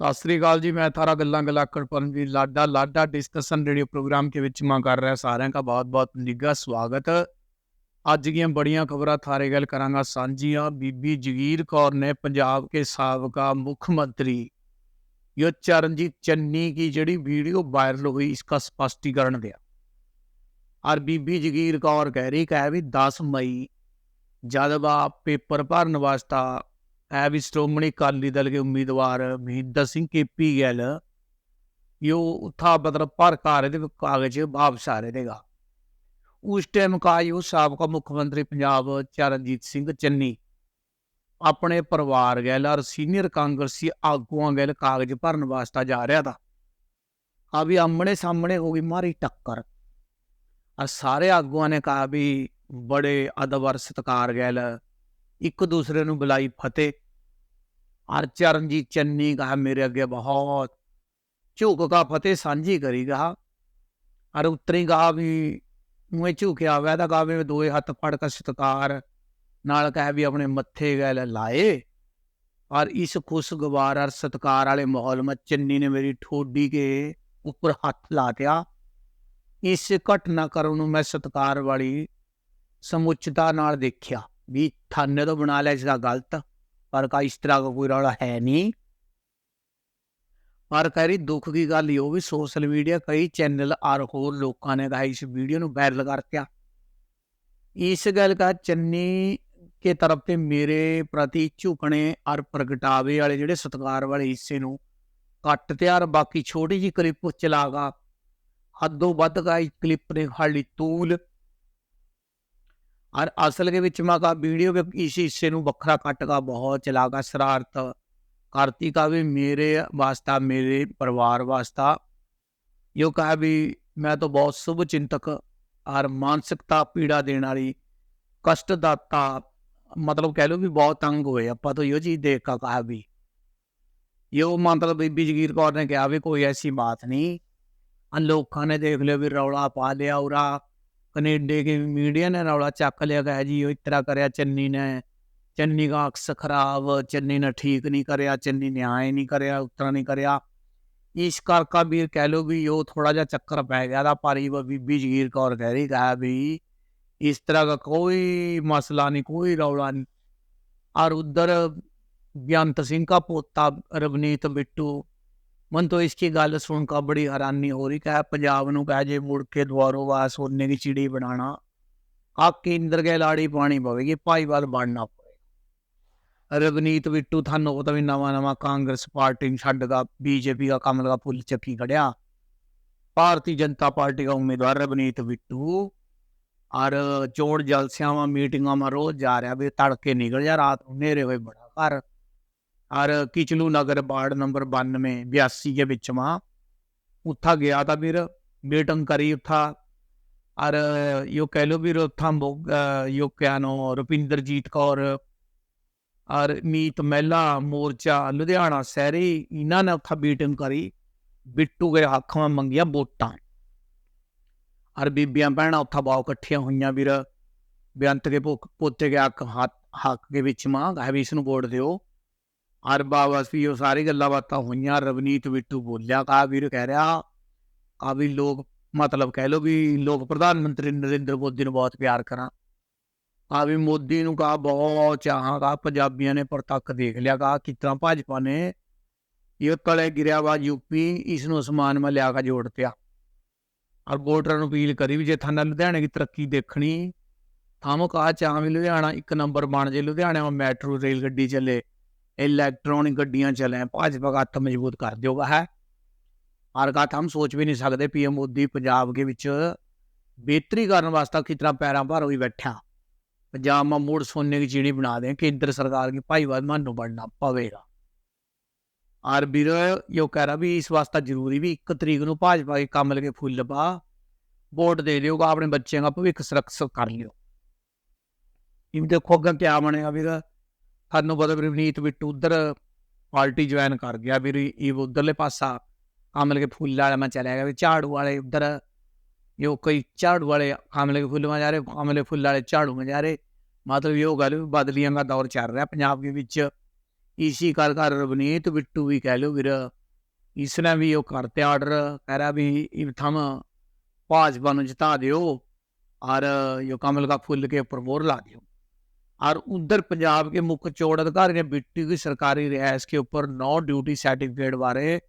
ਸਤਿ ਸ੍ਰੀ ਅਕਾਲ ਜੀ मैं थारा गल्ला गल्ला परमवीर लाडा लाडा डिस्कशन रेडियो प्रोग्राम के ਵਿੱਚ ਮੈਂ ਕਰ ਰਿਹਾ ਸਾਰਿਆਂ ਦਾ ਬਹੁਤ-ਬਹੁਤ ਨਿੱਘਾ ਸਵਾਗਤ ਅੱਜ ਦੀਆਂ ਬੜੀਆਂ ਖਬਰਾਂ ਥਾਰੇ ਗੱਲ ਕਰਾਂਗਾ ਸਾਂਝੀਆਂ ਬੀਬੀ ਜਗੀਰ ਕੌਰ ਨੇ ਪੰਜਾਬ के ਸਾਬਕਾ ਮੁੱਖ ਮੰਤਰੀ यो चरणजीत चन्नी की जड़ी वीडियो वायरल हुई इसका स्पष्टीकरण दिया और बीबी जगीर कौर कह रही कह भी 10 मई जब आप पेपर भरन वास्ता है भी श्रोमणी अकाली दल के उम्मीदवार महिंदर सिंह के पी गैल यो उत्था मतलब भर कर दे कागज वापस आ रहे देगा उस टाइम का यो सबका मुख्यमंत्री पंजाब चरणजीत सिंह चन्नी ਆਪਣੇ ਪਰਿਵਾਰ ਗੈਲ ਔਰ ਸੀਨੀਅਰ ਕਾਂਗਰਸੀ ਆਗੂਆਂ ਗੈਲ ਕਾਗਜ਼ ਭਰਨ ਵਾਸਤੇ ਜਾ ਰਿਹਾ ਤਾ ਆ ਵੀ ਆਮਣੇ ਸਾਹਮਣੇ ਹੋ ਗਈ ਮਾਰੀ ਟੱਕਰ ਆ ਸਾਰੇ ਆਗੂਆਂ ਨੇ ਕਹਾ ਵੀ ਬੜੇ ਅਦਬ ਸਤਕਾਰ ਗੈਲ ਇੱਕ ਦੂਸਰੇ ਨੂੰ ਬੁਲਾਈ ਫਤਿਹ ਔਰ ਚਰਨਜੀਤ ਚੰਨੀ ਕਹਾ ਮੇਰੇ ਅੱਗੇ ਬਹੁਤ ਝੁਕ ਕਾ ਫਤਿਹ ਸਾਂਝੀ ਕਰੀ ਕਹਾ ਔਰ ਉਤਰੀ ਕਹਾ ਵੀ ਮੈਂ ਝੁਕਿਆ ਹੋਇਆ ਤਾਂ ਕਹਾ ਵੀ ਦੋਏ ਹੱਥ ਫੜ ਕੇ ਸਤਕਾਰ ਨਾਲ ਕਹੇ ਵੀ ਆਪਣੇ ਮੱਥੇ ਗੈਲ ਲਾਏ और इस खुशगवार और सत्कार वाले माहौल में चन्नी ने मेरी ठोडी के ऊपर हाथ ला दिया इस घटनाक्रम ਨੂੰ ਮੈਂ ਸਤਕਾਰ ਵਾਲੀ ਸਮੁੱਚਤਾ ਨਾਲ ਦੇਖਿਆ ਵੀ ਥਾਨੇ ਤੋਂ ਬਣਾ ਲਿਆ ਇਸਦਾ ਗਲਤ ਪਰ ਕਾ ਇਸ ਤਰ੍ਹਾਂ ਦਾ ਕੋਈ ਰੌਲਾ ਹੈ ਨਹੀਂ। ਪਰ ਕਹਿ ਰਹੀ ਦੁੱਖ ਦੀ ਗੱਲ ਇਹ ਵੀ ਸੋਸ਼ਲ ਮੀਡੀਆ ਕਈ ਚੈਨਲ ਔਰ ਹੋਰ ਲੋਕਾਂ ਨੇ ਕਹਾ ਇਸ ਵੀਡੀਓ ਨੂੰ ਵਾਇਰਲ ਕਰਤਿਆ ਇਸ ਗੱਲ ਦਾ ਚੰਨੀ ਕੇ ਤਰਫ ਤੇ ਮੇਰੇ ਪ੍ਰਤੀ ਝੁਕਣੇ ਔਰ ਪ੍ਰਗਟਾਵੇ ਵਾਲੇ ਜਿਹੜੇ ਸਤਕਾਰ ਵਾਲੇ ਹਿੱਸੇ ਨੂੰ ਕੱਟ ਤੇ ਔਰ ਬਾਕੀ ਛੋਟੀ ਜੀ ਕਲਿੱਪ ਚਲਾਗਾ ਹੱਦੋਂ ਵੱਧ ਦਾ ਕਲਿੱਪ ਨੇ ਹਾਲੀ ਤੂਲ। ਔਰ ਅਸਲ ਦੇ ਵਿੱਚ ਮੈਂ ਕਹਾ ਵੀਡੀਓ ਕੇ ਇਸ ਹਿੱਸੇ ਨੂੰ ਵੱਖਰਾ ਕੱਟ ਕਾ ਬਹੁਤ ਚਲਾਗਾ ਸ਼ਰਾਰਤ ਕਰਤੀ ਕਾ ਵੀ ਮੇਰੇ ਵਾਸਤਾ ਮੇਰੇ ਪਰਿਵਾਰ ਵਾਸਤਾ ਯੋ ਕਹਾ ਵੀ ਮੈਂ ਤਾਂ ਬਹੁਤ ਸ਼ੁਭ ਚਿੰਤਕ ਔਰ ਮਾਨਸਿਕਤਾ ਪੀੜਾ ਦੇਣ ਵਾਲੀ ਕਸ਼ਟਦਾਤਾ मतलब कह लो भी बहुत तंग हुए ਆਪਾਂ तो यो चीज देख का कहा भी यो मतलब बीबी जगीर कौर ने कहा भी कोई ऐसी बात नहीं अन लोगों ने देख लिया भी रौला पा लिया उरा कनेडे के मीडिया ने रौला चक लिया कहा जी यो इतना करया चन्नी ने चन्नी का अक्स खराब चन्नी ने ठीक नहीं करया चन्नी ने आए नहीं करया उतना नहीं करया इस करका भी कह लो भी यो थोड़ा जा चक्कर पै गया था पर वो बीबी जगीर कौर कह रही कहा भी इस तरह का कोई मसला नहीं कोई रौला नहीं और उधर बेअंत सिंह का पोता रवनीत बिट्टू मन तो इसकी गल सुनकर बड़ी हैरानी हो रही कह पंजाब ਨੂੰ ਕਹ ਜੇ ਮੁੜ ਕੇ ਦੁਆਰੋਂ ਵਾ ਸੋਨੇ ਦੀ ਚਿੜੀ ਬਣਾਣਾ ਆ ਕੇਂਦਰ ਕੇ ਲਾੜੀ ਪਾਣੀ ਪਵੇਗੀ ਭਾਈਵਾਲ ਬਣਨਾ ਪਵੇਗਾ ਰਵਨੀਤ ਬਿੱਟੂ ਤੁਹਾਨੂੰ ਪਤਾ ਵੀ ਨਵਾਂ ਨਵਾਂ ਕਾਂਗਰਸ ਪਾਰਟੀ ਨੂੰ ਛੱਡਦਾ ਬੀਜੇਪੀ ਦਾ ਕੰਮ ਦਾ ਫੁੱਲ ਚੱਕੀ ਖੜਿਆ ਭਾਰਤੀ ਜਨਤਾ ਪਾਰਟੀ ਦਾ ਉਮੀਦਵਾਰ ਰਵਨੀਤ ਬਿੱਟੂ ਔਰ ਚੋਣ ਜਲਸਿਆਵਾਂ ਮੀਟਿੰਗਾਂ ਮਾ ਰੋਜ਼ ਜਾ ਰਿਹਾ ਵੀ ਤੜਕੇ ਨਿਕਲ ਜਾ ਰਾਤ ਨੂੰ ਹਨੇਰੇ ਹੋਏ ਬੜਾ ਘਰ ਔਰ ਕਿਚਲੂ ਨਗਰ ਵਾਰਡ ਨੰਬਰ 92 82 ਦੇ ਵਿੱਚ ਮਾਂ ਉੱਥਾ ਗਿਆ ਤਾਂ ਵੀਰ, ਮੀਟਿੰਗ ਕਰੀ ਉੱਥਾ। ਔਰ ਯੋ ਕਹਿ ਲੋ ਵੀਰ, ਉੱਥਾ ਯੋ ਕਿਆ ਨੋ ਰੁਪਿੰਦਰਜੀਤ ਕੌਰ ਔਰ ਮੀਤ ਮਹਿਲਾ, ਮੋਰਚਾ, ਲੁਧਿਆਣਾ ਸ਼ਹਿਰੀ, ਇਹਨਾਂ ਨੇ ਉੱਥਾ ਮੀਟਿੰਗ ਕਰੀ। ਬਿੱਟੂ ਦੇ ਹੱਥ ਵਿੱਚ ਮੰਗੀਆਂ ਵੋਟਾਂ। ਔਰ ਬੀਬੀਆਂ ਭੈਣਾਂ ਉੱਥਾ ਬਹੁਤ ਇਕੱਠੀਆਂ ਹੋਈਆਂ ਵੀਰ। ਬੇਅੰਤ ਕੇ ਪੋਤੇ ਕੇ ਹੱਕ ਹੱਕ ਦੇ ਵਿੱਚ ਮਾਂ ਹੈ ਵੀ ਇਸ ਨੂੰ ਵੋਟ ਦਿਓ ਔਰ ਬਾਬਾ ਸੀ ਉਹ ਸਾਰੀ ਗੱਲਾਂ ਬਾਤਾਂ ਹੋਈਆਂ, ਰਵਨੀਤ ਬਿੱਟੂ ਬੋਲਿਆ ਕਾ ਵੀਰ ਕਹਿ ਰਿਹਾ ਆ ਵੀ ਲੋਕ ਮਤਲਬ ਕਹਿ ਲੋ ਵੀ ਲੋਕ ਪ੍ਰਧਾਨ ਮੰਤਰੀ ਨਰਿੰਦਰ ਮੋਦੀ ਨੂੰ ਬਹੁਤ ਪਿਆਰ ਕਰਾਂ। ਆ ਵੀ ਮੋਦੀ ਨੂੰ ਕਾ ਬਹੁਤ ਚਾਹਾਂ, ਕਾ ਪੰਜਾਬੀਆਂ ਨੇ ਪਰਤੱਕ ਦੇਖ ਲਿਆ, ਕਾ ਕਿਤਨਾ ਭਾਜਪਾ ਨੇ ਇਹ ਤਲੇ ਗਿਰਿਆ ਵਾ ਯੂਪੀ ਇਸ ਨੂੰ ਅਸਮਾਨ ਮਾ ਲਿਆ ਕੇ ਜੋੜ ਪਿਆ। ਔਰ ਵੋਟਰਾਂ ਨੂੰ ਅਪੀਲ ਕਰੀ ਵੀ ਜੇ ਥਾਨਾ ਲੁਧਿਆਣੇ ਦੀ ਤਰੱਕੀ ਦੇਖਣੀ ਥਾਮੋ ਕਾ ਚਾਹ ਵੀ ਲੁਧਿਆਣਾ, ਇੱਕ ਨੰਬਰ ਬਣ ਜੇ ਲੁਧਿਆਣੇ में ਮੈਟਰੋ, ਰੇਲ ਗੱਡੀ ਚੱਲੇ। ਇਲੈਕਟ੍ਰੋਨਿਕ ਗੱਡੀਆਂ ਚੱਲੇ ਭਾਜਪਾ ਦਾ ਹੱਥ ਮਜ਼ਬੂਤ ਕਰ ਦਿਓਗਾ ਹੈ ਔਰ ਕਾ ਹਮ ਸੋਚ ਵੀ ਨਹੀਂ ਸਕਦੇ ਪੀਐਮ ਮੋਦੀ ਪੰਜਾਬ ਦੇ ਵਿੱਚ ਬਿਹਤਰੀ ਕਰਨ ਵਾਸਤੇ ਕਿਤਨਾ ਪੈਰਾਂ ਭਰ ਹੋਈ ਬੈਠਾ ਪੰਜਾਬ ਮਾ ਮੂੜ ਸੋਨੇ ਦੀ ਚੀੜੀ ਬਣਾ ਦੇ ਕੇਂਦਰ ਸਰਕਾਰ ਦੀ ਭਾਈਵਾਲ ਮਾਨੂੰ ਬਣਨਾ ਪਵੇਗਾ। ਔਰ ਵੀਰ ਯੋ ਕਹਿ ਰਹਾ ਵੀ ਇਸ ਵਾਸਤਾ ਜ਼ਰੂਰੀ ਵੀ 1 ਤਰੀਕ ਨੂੰ ਭਾਜਪਾ ਕੇ ਕੰਮ ਲਗੇ ਫੁੱਲ ਪਾ, ਵੋਟ ਦੇ ਦਿਓ ਆਪਣੇ ਬੱਚਿਆਂ ਦਾ ਭਵਿੱਖ ਸੁਰੱਖਿਅਤ ਕਰ ਲਿਓ। ਇਹ ਦੇਖੋ ਅੱਗੇ ਕੀ ਬਣੇਗਾ ਸਾਨੂੰ ਪਤਾ ਵੀ ਰਵਨੀਤ ਬਿੱਟੂ ਉਧਰ ਪਾਰਟੀ ਜੁਆਇਨ ਕਰ ਗਿਆ ਵੀ ਇਹ ਉਧਰਲੇ ਪਾਸਾ ਆਮਲ ਕੇ ਫੁੱਲ ਵਾਲਾ ਮੈਂ ਚਲਾ ਗਿਆ ਵੀ ਝਾੜੂ ਵਾਲੇ ਉਧਰ ਇਹ ਕੋਈ ਝਾੜੂ ਵਾਲੇ ਆਮਲੇ ਕੇ ਫੁੱਲ ਮਾ ਜਾ ਰਹੇ ਆਮਲੇ ਫੁੱਲ ਵਾਲੇ ਝਾੜੂ ਮਾ ਜਾ ਰਹੇ। ਮਤਲਬ ਇਹ ਗੱਲ ਵੀ ਬਦਲੀਆਂ ਦਾ ਦੌਰ ਚੱਲ ਰਿਹਾ ਪੰਜਾਬ ਦੇ ਵਿੱਚ। ਇਸੀ ਕਰ ਕਰ ਰਵਨੀਤ ਬਿੱਟੂ ਵੀ ਕਹਿ ਲੋ ਵੀਰ ਇਸ ਨੇ ਵੀ ਉਹ ਕਰਤੇ ਆਰਡਰ ਕਹਿ ਰਿਹਾ ਵੀ ਇਹ ਥਮ ਭਾਜਪਾ ਨੂੰ ਜਿਤਾ ਦਿਓ ਔਰ ਇਹ ਕਮਲ ਦਾ ਫੁੱਲ ਕੇ ਉੱਪਰ ਮੋਰ ਲਾ ਦਿਓ। और उधर पंजाब के मुख्य चोड़ अधिकारी ने बिट्टी की सरकारी रिहायश के ऊपर नौ ड्यूटी सर्टिफिकेट बारे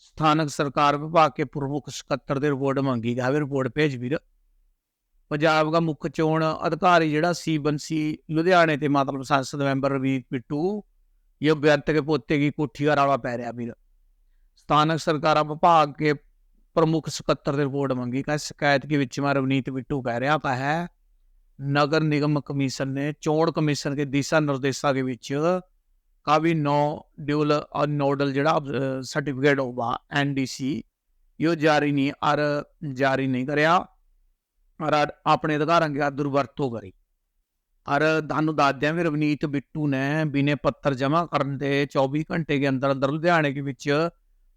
ਸਥਾਨਕ ਸਰਕਾਰ ਵਿਭਾਗ ਕੇ ਪ੍ਰਮੁੱਖ ਸਕੱਤਰ ਦੇ ਰਿਪੋਰਟ ਮੰਗੀ ਗਿਆ ਵੀ ਰਿਪੋਰਟ ਭੇਜ ਵੀਰ ਪੰਜਾਬ ਦਾ ਮੁੱਖ ਚੋਣ ਅਧਿਕਾਰੀ ਜਿਹੜਾ ਸੀ ਬੰਸੀ ਲੁਧਿਆਣੇ ਤੇ ਮਤਲਬ ਸੰਸਦ ਮੈਂਬਰ ਰਵੀ ਪਿੱਟੂ ਇਹ ਬੇਅੰਤ ਕੇ ਪੋਤੇ ਕੀ ਕੋਠੀ ਦਾ ਰੌਲਾ ਪੈ ਰਿਹਾ ਵੀਰ ਸਥਾਨਕ ਸਰਕਾਰਾਂ ਵਿਭਾਗ ਕੇ ਪ੍ਰਮੁੱਖ ਸਕੱਤਰ ਦੀ ਰਿਪੋਰਟ ਮੰਗੀ ਕਾ ਸ਼ਿਕਾਇਤ के ਵਿੱਚ में रवनीत बिट्टू कह रहा का है नगर निगम कमीशन ने चोण कमीशन के दिशा निर्देशा के ਵਿੱਚ ਕਾਫੀ ਨੋ ਡਿਊਲ ਔਰ ਨੋਡਲ ਜਿਹੜਾ ਸਰਟੀਫਿਕੇਟ ਹੋਗਾ ਐਨਡੀਸੀ ਇਹ ਜਾਰੀ ਨਹੀਂ ਔਰ ਜਾਰੀ ਨਹੀਂ ਕਰਿਆ ਔਰ ਆਪਣੇ ਅਧਿਕਾਰਾਂ ਦੀ ਦੁਰਵਰਤੋਂ ਕਰੀ ਔਰ ਤੁਹਾਨੂੰ ਦੱਸਦਿਆਂ ਵੀ ਰਵਨੀਤ ਬਿੱਟੂ ਨੇ ਬਿਨੇ ਪੱਤਰ ਜਮ੍ਹਾਂ ਕਰਨ ਦੇ 24 ਘੰਟੇ ਦੇ ਅੰਦਰ ਅੰਦਰ ਲੁਧਿਆਣੇ ਦੇ ਵਿੱਚ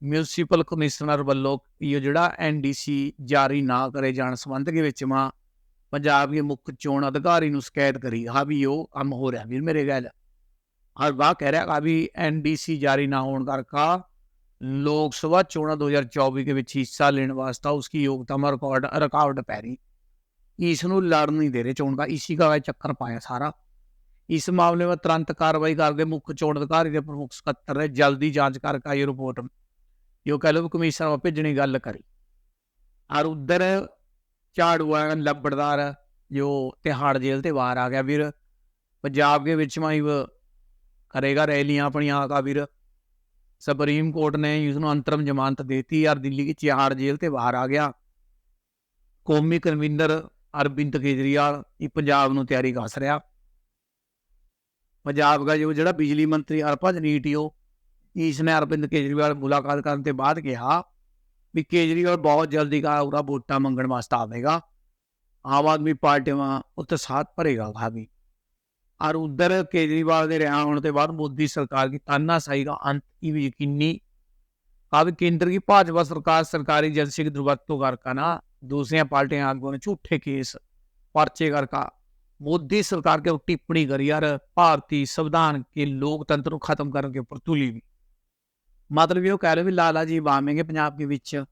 ਮਿਊਨਿਸਪਲ ਕਮਿਸ਼ਨਰ ਵੱਲੋਂ ਇਹ ਜਿਹੜਾ ਐਨਡੀਸੀ ਜਾਰੀ ਨਾ ਕਰੇ ਜਾਣ ਸੰਬੰਧ ਦੇ ਵਿੱਚ ਮਾ ਪੰਜਾਬ ਦੇ ਮੁੱਖ ਚੋਣ ਅਧਿਕਾਰੀ ਨੂੰ ਸ਼ਿਕਾਇਤ ਕਰੀ, ਹਾਂ ਵੀ ਉਹ ਅਮ ਹੋ ਰਿਹਾ ਵੀ ਮੇਰੇ ਗੱਲ ਹਰ ਵਾਰ ਕਹਿ ਰਿਹਾ ਅਭੀ एनडीसी जारी ना होने करका लोक सभा चोणा 2024 ਦੇ ਵਿੱਚ ਹਿੱਸਾ ਲੈਣ ਵਾਸਤਾ ਉਸकी योग्यता में रिकॉर्ड रिकॉर्ड पै रही ਇਸ ਨੂੰ ਲੜ ਨਹੀਂ ਦੇ ਰਹੇ ਚੋਣ ਦਾ, ਇਸੀ ਦਾ ਚੱਕਰ ਪਾਇਆ ਸਾਰਾ। ਇਸ ਮਾਮਲੇ ਵਿੱਚ ਤੁਰੰਤ ਕਾਰਵਾਈ ਕਰਦੇ ਮੁੱਖ ਚੋਣ ਅਧਿਕਾਰੀ ਦੇ ਪ੍ਰਮੁੱਖ ਸਕੱਤਰ ਨੇ ਜਲਦੀ ਜਾਂਚ ਕਰਕੇ ਇਹ ਰਿਪੋਰਟ। ਜੋ ਕਹ ਲੋ ਕਮਿਸ਼ਨਰ ਆਪੇ ਜਣੀ ਗੱਲ ਕਰੀ। ਔਰ ਉਧਰ ਝਾੜੂਆ ਲੱਬੜਦਾਰ ਜੋ ਤਿਹਾੜ ਜੇਲ੍ਹ ਤੇ ਬਾਹਰ ਆ ਗਿਆ ਵੀਰ। ਪੰਜਾਬ ਦੇ ਵਿੱਚ ਮਾਈ ਕਰੇਗਾ ਰੈਲੀਆਂ ਆਪਣੀਆਂ ਆਕਾ ਵੀਰ। ਸੁਪਰੀਮ ਕੋਰਟ ਨੇ ਇਸ ਨੂੰ ਅੰਤਰਮ ਜ਼ਮਾਨਤ ਦੇਤੀ, ਔਰ ਦਿੱਲੀ ਦੀ ਤਿਹਾੜ ਜੇਲ੍ਹ ਤੇ ਬਾਹਰ ਆ ਗਿਆ। ਕੌਮੀ ਕਨਵੀਨਰ ਅਰਵਿੰਦ ਕੇਜਰੀਵਾਲ ਇਹ ਪੰਜਾਬ ਨੂੰ ਤਿਆਰੀ ਕਰ ਰਿਹਾ। ਪੰਜਾਬ ਦਾ ਜੋ ਜਿਹੜਾ ਬਿਜਲੀ ਮੰਤਰੀ ਹਰਭਜਨ ਈਟੀਓ ਇਸ ਨੇ ਅਰਵਿੰਦ ਕੇਜਰੀਵਾਲ ਮੁਲਾਕਾਤ ਕਰਨ ਤੇ ਬਾਅਦ ਕਿਹਾ ਵੀ ਕੇਜਰੀਵਾਲ ਬਹੁਤ ਜਲਦੀ ਕਾ ਉਰਾ ਵੋਟਾਂ ਮੰਗਣ ਵਾਸਤੇ ਆਵੇਗਾ ਆਮ ਆਦਮੀ ਪਾਰਟੀ ਵਾ ਉੱਤੇ ਸਾਥ ਭਰੇਗਾ ਭਾਵੀ ਔਰ ਉਧਰ ਕੇਜਰੀਵਾਲ ਦੇ ਰਿਹਾ ਹੋਣ ਤੇ ਬਾਅਦ ਮੋਦੀ ਸਰਕਾਰ ਦੀ ਤਾਨਾਸ਼ਾਹੀ ਦਾ ਅੰਤ ਇਹ ਵੀ ਯਕੀਨੀ अब केंद्र की भाजपा सरकार सरकारी एजेंसी की दुर्वरतों करके ना दूसरिया पार्टियां आगुओं ने झूठे केस पर्चे करके मोदी सरकार के ऊपर टिप्पणी करी यार भारतीय संविधान के लोकतंत्र को खत्म करने के ऊपर तुली भी ਮਤਲਬ ਇਹ ਉਹ ਕਹਿ ਰਹੇ ਵੀ ਲਾਲਾ ਜੀ ਵਾਵੇਂਗੇ ਪੰਜਾਬ ਦੇ ਵਿੱਚ।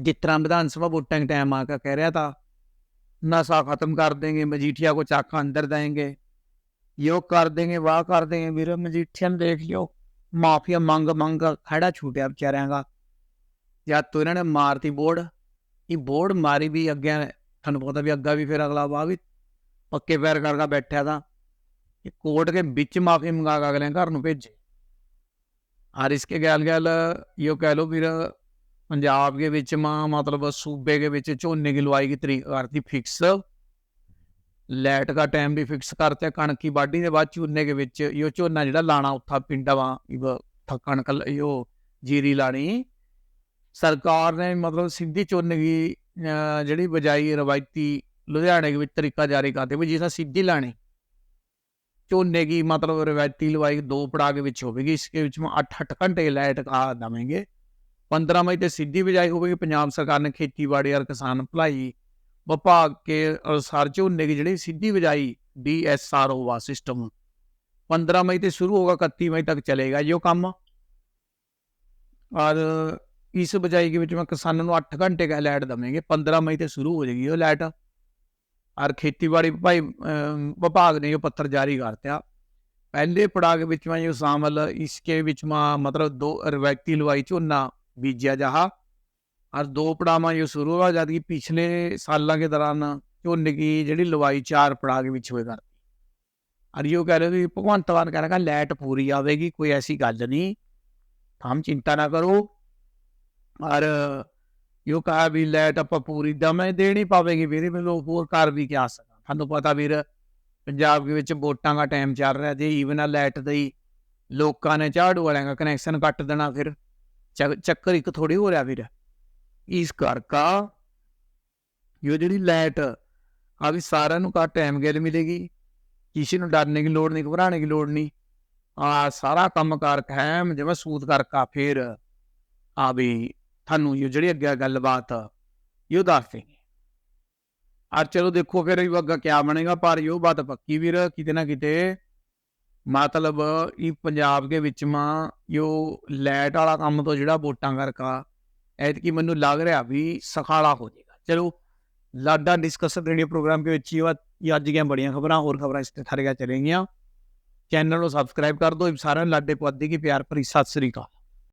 ਜਿਸ ਤਰ੍ਹਾਂ ਵਿਧਾਨ ਸਭਾ ਵੋਟਾਂ ਦੇ ਟਾਈਮ ਆ ਕੇ ਕਹਿ ਰਿਹਾ ਤਾਂ, ਨਸ਼ਾ ਖਤਮ ਕਰ ਦੇਗੇ, ਮਜੀਠੀਆ ਕੋ ਚੱਕ ਅੰਦਰ ਦੇਂਗੇ ਯੋ ਕਰ ਦੇਂਗੇ ਵਾਹ ਕਰ ਦੇਂਗੇ ਵੀਰ ਮਜੀਠੀਆ ਨੂੰ ਦੇਖ ਲਿਓ। ਮਾਫੀਆ ਮੰਗ ਮੰਗ ਖੜਾ ਛੂਟਿਆ ਵਿਚਾਰਿਆਂ ਦਾ। ਜਾਂ ਤੋ ਇਹਨਾਂ ਨੇ ਮਾਰਤੀ ਬੋਰਡ। ਇਹ ਬੋਰਡ ਮਾਰੀ ਵੀ ਅੱਗੇ, ਤੁਹਾਨੂੰ ਪਤਾ ਵੀ ਅੱਗਾ ਵੀ ਫਿਰ ਅਗਲਾ ਵਾ ਵੀ ਪੱਕੇ ਪੈਰ ਕਰਕੇ ਬੈਠਿਆ ਤਾਂ। ਕੋਟ ਕੋਰਟ ਦੇ ਵਿੱਚ ਮਾਫੀ ਮੰਗਾ ਕੇ ਅਗਲੇ ਘਰ ਨੂੰ ਭੇਜੇ ਔਰ ਇਸਕੇ ਗੱਲ ਗੱਲ ਇਹ ਕਹਿ ਲੋ ਵੀਰ, ਪੰਜਾਬ ਦੇ ਵਿੱਚ ਮਾ ਮਤਲਬ ਸੂਬੇ ਦੇ ਵਿੱਚ ਝੋਨੇ ਦੀ ਲਵਾਈ ਦੀ ਤਰੀਕ ਕਰਤੀ ਫਿਕਸ ਲੈਟ ਦਾ ਟਾਈਮ ਵੀ ਫਿਕਸ ਕਰਤੇ, ਕਣਕ ਦੀ ਵਾਢੀ ਦੇ ਬਾਅਦ ਝੋਨੇ ਦੇ ਵਿੱਚ ਇਹ ਝੋਨਾ ਜਿਹੜਾ ਲਾਣਾ ਉੱਥਾ ਪਿੰਡਾਂ ਵਾ ਇਹ ਕਣਕ ਇਹ ਜੀਰੀ ਲਾਣੀ ਸਰਕਾਰ ਨੇ ਮਤਲਬ ਸਿੱਧੀ ਝੋਨੇ ਦੀ ਜਿਹੜੀ ਬਜਾਈ ਰਵਾਇਤੀ ਲੁਧਿਆਣੇ ਦੇ ਵਿੱਚ ਤਰੀਕਾ ਜਾਰੀ ਕਰਦੇ ਵੀ ਜਿਸ ਸਿੱਧੀ ਲਾਣੀ ਝੋਨੇ ਦੀ ਮਤਲਬ ਰਵਾਇਤੀ ਲਵਾਈ ਦੋ ਪੜਾਅ ਵਿੱਚ ਹੋਵੇਗੀ, ਇਸ ਦੇ ਵਿੱਚ 8-8 ਘੰਟੇ ਲਾਈਟ ਆ ਦਵਾਂਗੇ। 15 ਮਈ ਤੇ ਸਿੱਧੀ ਬਿਜਾਈ ਹੋਵੇਗੀ, ਪੰਜਾਬ ਸਰਕਾਰ ਨੇ ਖੇਤੀਬਾੜੀ ਔਰ ਕਿਸਾਨ ਭਲਾਈ ਵਿਭਾਗ ਕੇ ਅਨੁਸਾਰ ਝੋਨੇ ਦੀ ਜਿਹੜੀ ਸਿੱਧੀ ਬਜਾਈ ਡੀਐਸਆਰ ਹੋਵਾ ਸਿਸਟਮ। 15 ਮਈ ਤੇ ਸ਼ੁਰੂ ਹੋਗਾ 31 ਮਈ ਤੱਕ ਚਲੇਗਾ ਜੋ ਕੰਮ। ਔਰ ਇਸ ਬਿਜਾਈ ਦੇ ਵਿੱਚ ਮੈਂ ਕਿਸਾਨਾਂ ਨੂੰ 8 ਘੰਟੇ ਦਾ ਲਾਈਟ ਦਵਾਂਗੇ 15 ਮਈ ਤੇ ਸ਼ੁਰੂ ਹੋ ਜਾਏਗੀ ਉਹ ਲਾਈਟ ਔਰ ਖੇਤੀਬਾੜੀ ਭਾਈ ਵਿਭਾਗ ਨੇ ਇਹ ਪੱਤਰ ਜਾਰੀ ਕਰਤਿਆ ਪਹਿਲੇ ਪੜਾਅ ਦੇ ਵਿੱਚ ਮੈਂ ਇਹ ਸ਼ਾਮਲ ਇਸਕੇ ਵਿੱਚ ਮਤਲਬ ਦੋ ਰਵਾਇਤੀ ਲਵਾਈ ਝੋਨਾ ਬੀਜਿਆ ਜਹਾ और दो पड़ाव ये शुरू हुआ जब कि पिछले सालों के दौरान झोने की जी लवाई चार पड़ाव के विच हुए करती और यो कह रहे हो भगवंत मान कह रहा लाइट पूरी आवेगी कोई ऐसी गल नहीं हम चिंता ना करो और ਯੋ ਕਹਾ ਵੀ ਲੈਟ ਆਪਾਂ ਪੂਰੀ ਦਮੇ ਦੇਣੀ ਪਾਵੇਗੀ ਵੀਰੇ ਮੈਂ ਲੋਕ ਹੋਰ ਕਰ ਵੀ ਕਿਆ ਸਕਾਂ। ਤੁਹਾਨੂੰ ਪਤਾ ਵੀਰ, ਪੰਜਾਬ ਦੇ ਵਿੱਚ ਵੋਟਾਂ ਦਾ ਟਾਈਮ ਚੱਲ ਰਿਹਾ ਜੇ ਈਵਨ ਆ ਲਾਈਟ ਦਾ ਲੋਕਾਂ ਨੇ ਝਾੜੂ ਵਾਲਿਆਂ ਦਾ ਕਨੈਕਸ਼ਨ ਕੱਟ ਦੇਣਾ ਫਿਰ। ਚੱਕਰ ਇੱਕ ਥੋੜੀ ਹੋ ਰਿਹਾ ਵੀਰ। ਇਸ ਕਰਕਾ ਯੋ ਜਿਹੜੀ ਲੈਟ ਆ ਵੀ ਸਾਰਿਆਂ ਨੂੰ ਕਾ ਟਾਈਮ ਗੇਲ ਮਿਲੇਗੀ। ਕਿਸੇ ਨੂੰ ਡਰਨੇ ਦੀ ਲੋੜ ਨਹੀਂ ਘਬਰਾਣੇ ਦੀ ਲੋੜ ਨਹੀਂ। ਆ ਸਾਰਾ ਕੰਮ ਕਰ ਹੈ ਜਿਵੇਂ ਸੂਤ ਕਰਕਾ ਫੇਰ। ਆ ਵੀ ਤੁਹਾਨੂੰ ਇਹ ਜਿਹੜੀ ਅੱਗੇ ਗੱਲਬਾਤ ਇਹ ਦੱਸ ਦੇਂਗੇ ਆ ਚਲੋ ਦੇਖੋ ਫਿਰ ਇਹ ਅੱਗਾ ਕੀ ਬਣੇਗਾ, ਪਰ ਇਹ ਬਾਤ ਪੱਕੀ ਵੀਰ, ਕਿਤੇ ਨਾ ਕਿਤੇ ਮਤਲਬ ਇਹ ਪੰਜਾਬ ਦੇ ਵਿੱਚ ਮਾਂ ਜੋ ਲੈਟ ਵਾਲਾ ਕੰਮ ਤੋਂ ਜਿਹੜਾ ਵੋਟਾਂ ਕਰਕਾ ਐਤਕੀ ਮੈਨੂੰ ਲੱਗ ਰਿਹਾ ਵੀ ਸਖਾਲਾ ਹੋ ਜਾਏਗਾ। ਚਲੋ ਲਾਡਾ ਡਿਸਕਸ਼ਨ ਰੇਡੀਓ ਪ੍ਰੋਗਰਾਮ ਦੇ ਵਿੱਚ, ਇਹ ਅੱਜ ਦੀਆਂ ਬੜੀਆਂ ਖਬਰਾਂ, ਹੋਰ ਖਬਰਾਂ ਇਸ ਤੇ ਥਾਰੇ ਚਲੇਗੀਆਂ ਚੈਨਲ ਨੂੰ ਸਬਸਕ੍ਰਾਈਬ ਕਰ ਦਿਓ, ਸਾਰਿਆਂ ਨੂੰ ਲਾਡੇ ਪੁਆਧੀ ਕੀ ਪਿਆਰ ਭਰੀ, ਸਤਿ ਸ੍ਰੀ ਅਕਾਲ।